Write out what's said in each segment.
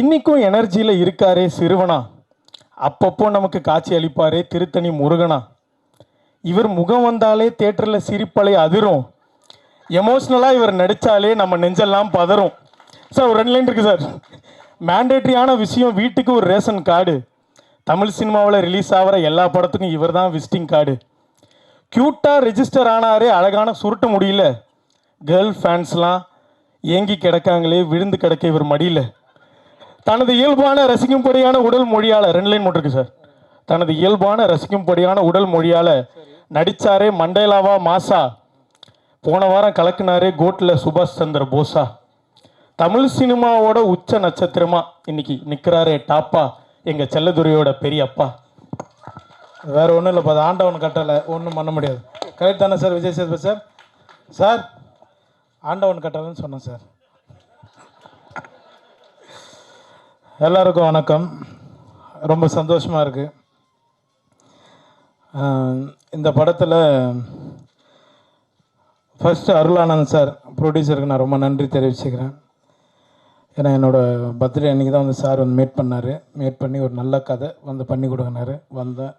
இன்றைக்கும் எனர்ஜியில் இருக்காரே சிறுவனா. அப்பப்போ நமக்கு காட்சி அளிப்பாரே திருத்தணி முருகனா. இவர் முகம் வந்தாலே தேட்டரில் சிரிப்பலை அதிரும். எமோஷ்னலாக இவர் நடித்தாலே நம்ம நெஞ்செல்லாம் பதறும். சார் ஒரு ரெண்டு லைன் இருக்குது சார். மேண்டேட்ரியான விஷயம் வீட்டுக்கு ஒரு ரேஷன் கார்டு. தமிழ் சினிமாவில் ரிலீஸ் ஆகிற எல்லா படத்துக்கும் இவர் தான் விசிட்டிங் கார்டு க்யூட்டாக ரெஜிஸ்டர் ஆனாரே அழகான சுருட்ட முடியல. கேர்ள் ஃபேன்ஸ்லாம் ஏங்கி கிடக்காங்களே விழுந்து கிடக்க இவர் மடியில். தனது இயல்பான ரசிக்கும்படியான உடல் மொழியால் ரெண்டு லைன் மட்டும் இருக்கு சார். தனது இயல்பான ரசிக்கும்படியான உடல் மொழியால் நடிச்சாரே மண்டேலாவா மாசா போன வாரம் கலக்குனாரே கோட்டில் சுபாஷ் சந்திர போஸா. தமிழ் சினிமாவோட உச்ச நட்சத்திரமா இன்னைக்கு நிற்கிறாரே டாப்பா எங்கள் செல்லதுரையோட பெரிய அப்பா வேற ஒன்றும் இல்லைப்பா அது ஆண்டவன் கட்டளை ஒன்றும் பண்ண முடியாது. கரெக்ட் தானே sir Vijay Sethupathi sir? Sir ஆண்டவன் கட்டளைன்னு சொன்னேன் சார். எல்லாருக்கும் வணக்கம். ரொம்ப சந்தோஷமாக இருக்குது இந்த படத்தில் ஃபஸ்ட்டு அருளானந்த் சார் ப்ரொடியூசருக்கு நான் ரொம்ப நன்றி தெரிவிச்சுக்கிறேன். ஏன்னா என்னோடய பர்த்டே அன்றைக்கி தான் வந்து சார் வந்து மீட் பண்ணார். மீட் பண்ணி ஒரு நல்ல கதை வந்து பண்ணி கொடுங்கினாரு வந்தேன்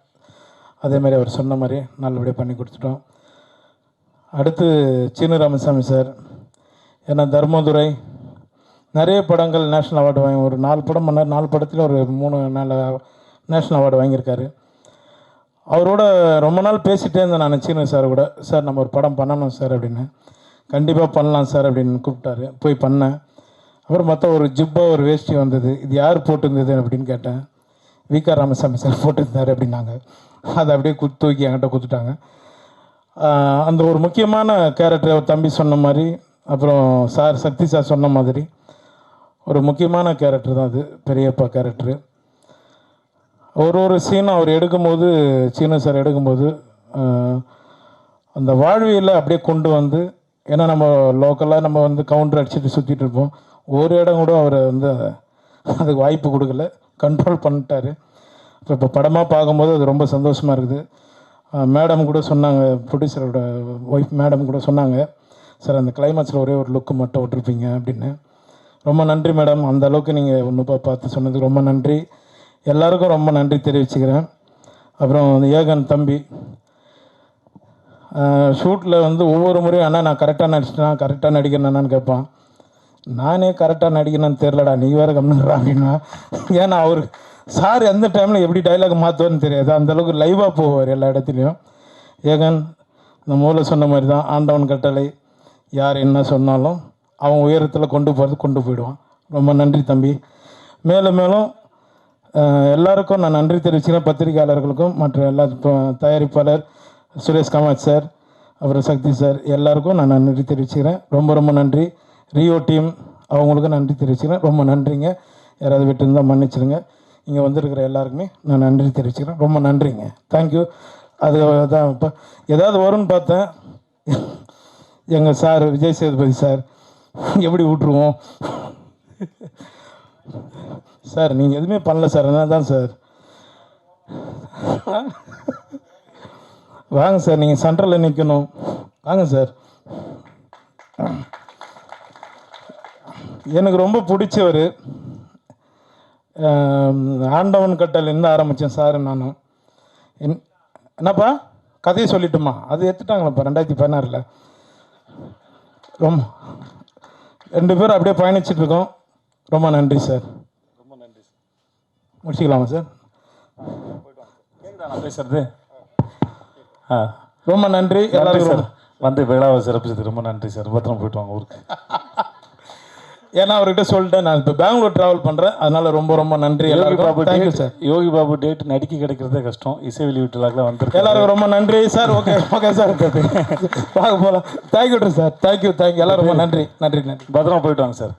அதேமாதிரி அவர் சொன்ன மாதிரி நல்லபடியாக பண்ணி கொடுத்துட்டோம். அடுத்து சீனு ராமசாமி சார் ஏன்னா தர்மதுரை நிறைய படங்கள் நேஷ்னல் அவார்டு வாங்கி ஒரு நாலு படம் பண்ணார். நாலு படத்தில் ஒரு மூணு நாலு நேஷ்னல் அவார்டு வாங்கியிருக்காரு. அவரோட ரொம்ப நாள் பேசிகிட்டே இருந்தேன் நான் சீனு சார் கூட. சார் நம்ம ஒரு படம் பண்ணணும் சார் அப்படின்னு. கண்டிப்பாக பண்ணலாம் சார் அப்படின்னு கூப்பிட்டாரு. போய் பண்ணேன். அப்புறம் மற்ற ஒரு ஜிப்பா ஒரு வேஷ்டி வந்தது. இது யார் போட்டிருந்தது அப்படின்னு கேட்டேன். விகா ராமசாமி சார் போட்டிருந்தாரு அப்படின்னாங்க. அதை அப்படியே குத்து தூக்கி என்கிட்ட கொடுத்துட்டாங்க. அந்த ஒரு முக்கியமான கேரக்டர் தம்பி சொன்ன மாதிரி அப்புறம் சார் சக்தி சார் சொன்ன மாதிரி ஒரு முக்கியமான கேரக்டர் தான் அது பெரியப்பா கேரக்டரு ஒரு ஒரு சீனும் அவர் எடுக்கும்போது சீன சார் எடுக்கும்போது அந்த வாழ்வியலை அப்படியே கொண்டு வந்து ஏன்னா நம்ம லோக்கலாக நம்ம வந்து கவுண்டர் அடிச்சுட்டு சுற்றிட்டு இருப்போம். ஒரு இடம் கூட அவர் வந்து அதுக்கு வாய்ப்பு கொடுக்கல கண்ட்ரோல் பண்ணிட்டாரு. இப்போ இப்போ படமாக பார்க்கும்போது அது ரொம்ப சந்தோஷமாக இருக்குது. மேடம் கூட சொன்னாங்க ப்ரொடியூசரோட ஒய்ஃப் மேடம் கூட சொன்னாங்க சார் அந்த கிளைமேக்ஸில் ஒரே ஒரு லுக்கு மட்டும் விட்டுருப்பீங்க அப்படின்னு. ரொம்ப நன்றி மேடம். அந்த அளவுக்கு நீங்கள் ஒன்று பார்த்து சொன்னதுக்கு ரொம்ப நன்றி. எல்லாருக்கும் ரொம்ப நன்றி தெரிவிச்சுக்கிறேன். அப்புறம் ஏகன் தம்பி. ஷூட்டில் வந்து ஒவ்வொரு முறையும் அண்ணா நான் கரெக்டாக நடிச்சிட்டா கரெக்டாக நடிக்கிறேன்னு கேட்பான். நானே கரெக்டாக நடிக்கணும்னு தெரிலடா நீ வேறு கம்னுறா அப்படின்னா ஏன்னா அவர் சார் எந்த டைமில் எப்படி டைலாக் மாற்றுவார்னு தெரியாது. அந்தளவுக்கு லைவாக போவார் எல்லா இடத்துலையும். ஏகன் இந்த மூளை சொன்ன மாதிரி தான் ஆண்டவன் கட்டளை. யார் என்ன சொன்னாலும் அவன் உயரத்தில் கொண்டு போகிறது கொண்டு போயிடுவான். ரொம்ப நன்றி தம்பி. மேலும் மேலும் எல்லாருக்கும் நான் நன்றி தெரிவிச்சுக்கிறேன். பத்திரிகையாளர்களுக்கும் மற்ற எல்லா தயாரிப்பாளர் சுரேஷ் காமத் சார் அப்புறம் சக்தி சார் எல்லாருக்கும் நான் நன்றி தெரிவிச்சுக்கிறேன். ரொம்ப ரொம்ப நன்றி. ரியோ டீம் அவங்களுக்கும் நன்றி தெரிவிச்சுக்கிறேன். ரொம்ப நன்றிங்க. யாராவது விட்டுருந்தால் மன்னிச்சிருங்க. இங்கே வந்திருக்கிற எல்லாருக்குமே நான் நன்றி தெரிவிச்சுக்கிறேன். ரொம்ப நன்றிங்க. தேங்க்யூ அது தான் இப்போ ஏதாவது வரும்னு பார்த்தேன். எங்கள் சார் விஜய் சேதுபதி சார் எப்படி விட்ருவோம் சார் நீங்கள் எதுவுமே பண்ணல சார். என்ன தான் சார். வாங்க சார் நீங்கள் சென்ட்ரலில் நிற்கணும் வாங்க சார். எனக்கு ரொம்ப பிடிச்சவர் ஆண்டவன் கட்டலேருந்து ஆரம்பித்தேன் சார் நான். என் என்னப்பா? கதையை சொல்லிட்டுமா? அது எடுத்துட்டாங்களப்பா ரெண்டாயிரத்தி பதினாறில். ரொம்ப ரெண்டு பேரும் அப்படியே பயணிச்சுட்டு இருக்கோம் ரொம்ப நன்றி சார் ரொம்ப நன்றி சார் முடிச்சுக்கலாமா சார் நான் பேசுறது. ஆ. ரொம்ப நன்றி. எல்லாருக்கும் சார் வந்து விழாவை சிறப்பிச்சது ரொம்ப நன்றி சார் பத்திரம் போயிட்டு வாங்க ஊருக்கு. ஏன்னா அவர்கிட்ட சொல்லிட்டேன் நான் இப்போ பெங்களூர் ட்ராவல் பண்ணுறேன் அதனால ரொம்ப ரொம்ப நன்றி Yogi Babu thank you sir Yogi Babu date நடிக்க கிடைக்கிறதே கஷ்டம். இசை வெளியீட்டுலாக்கெல்லாம் வந்திருக்கு எல்லாருக்கும் ரொம்ப நன்றி சார் ஓகே ஓகே சார் பார்க்க போகலாம் தேங்க்யூ சார் தேங்க்யூ தேங்க்யூ எல்லாரும் ரொம்ப நன்றி நன்றி நன்றி. பத்திரமா போயிட்டு வாங்க சார்